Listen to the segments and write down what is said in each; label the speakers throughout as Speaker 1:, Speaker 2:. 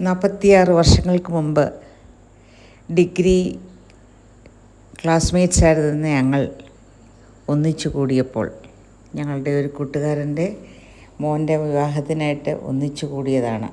Speaker 1: നാൽപ്പത്തിയാറ് വർഷങ്ങൾക്ക് മുമ്പ് ഡിഗ്രി ക്ലാസ്മേറ്റ്സ് ആയിരുന്ന ഞങ്ങൾ ഒന്നിച്ചു കൂടിയപ്പോൾ ഞങ്ങളുടെ ഒരു കൂട്ടുകാരന്റെ മോന്റെ വിവാഹത്തിനായിട്ട് ഒന്നിച്ചു കൂടിയതാണ്.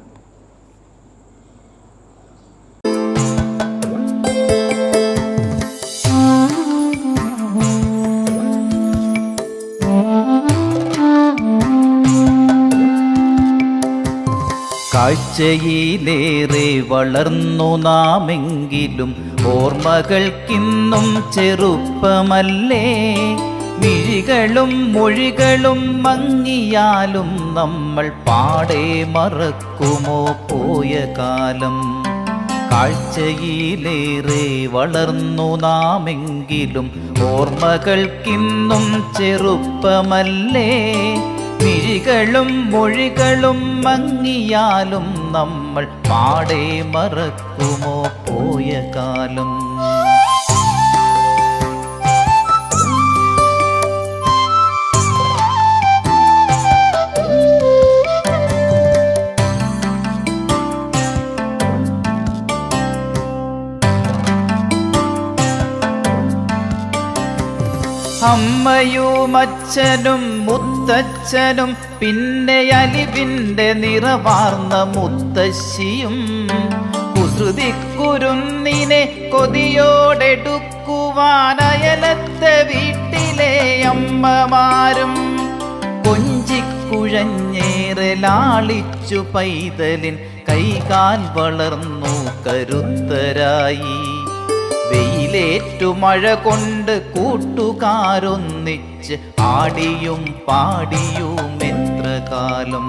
Speaker 2: കാഴ്ചയിലേറെ വളർന്നു നാമെങ്കിലും ഓർമ്മകൾക്കിന്നും ചെറുപ്പമല്ലേ. മിഴികളും മൊഴികളും മങ്ങിയാലും നമ്മൾ പാടെ മറക്കുമോ പോയ കാലം. കാഴ്ചയിലേറെ വളർന്നു നാമെങ്കിലും ഓർമ്മകൾക്കിന്നും ചെറുപ്പമല്ലേ. മിഴികളും മൊഴികളും മങ്ങിയാലും നമ്മൾ പാടെ മറക്കുമോ പോയ കാലം? അമ്മയും അച്ഛനും മുത്തച്ഛനും പിന്നെ അലിവിന്റെ നിറവാർന്ന മുത്തശ്ശിയും കുസൃതി കുരുന്നിനെ കൊതിയോടെടുക്കുവാനയലത്തെ വീട്ടിലെ അമ്മമാരും കുഴഞ്ഞേറെ ലാളിച്ചു പൈതലിൻ കൈകാൽ വളർന്നു കരുത്തരായി. ഏറ്റുമഴ കൊണ്ട് കൂട്ടുകാരൊന്നിച്ച് ആടിയും പാടിയും എത്ര കാലം?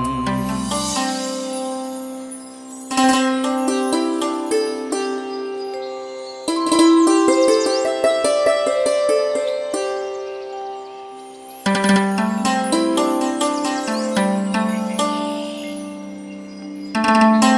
Speaker 2: thank you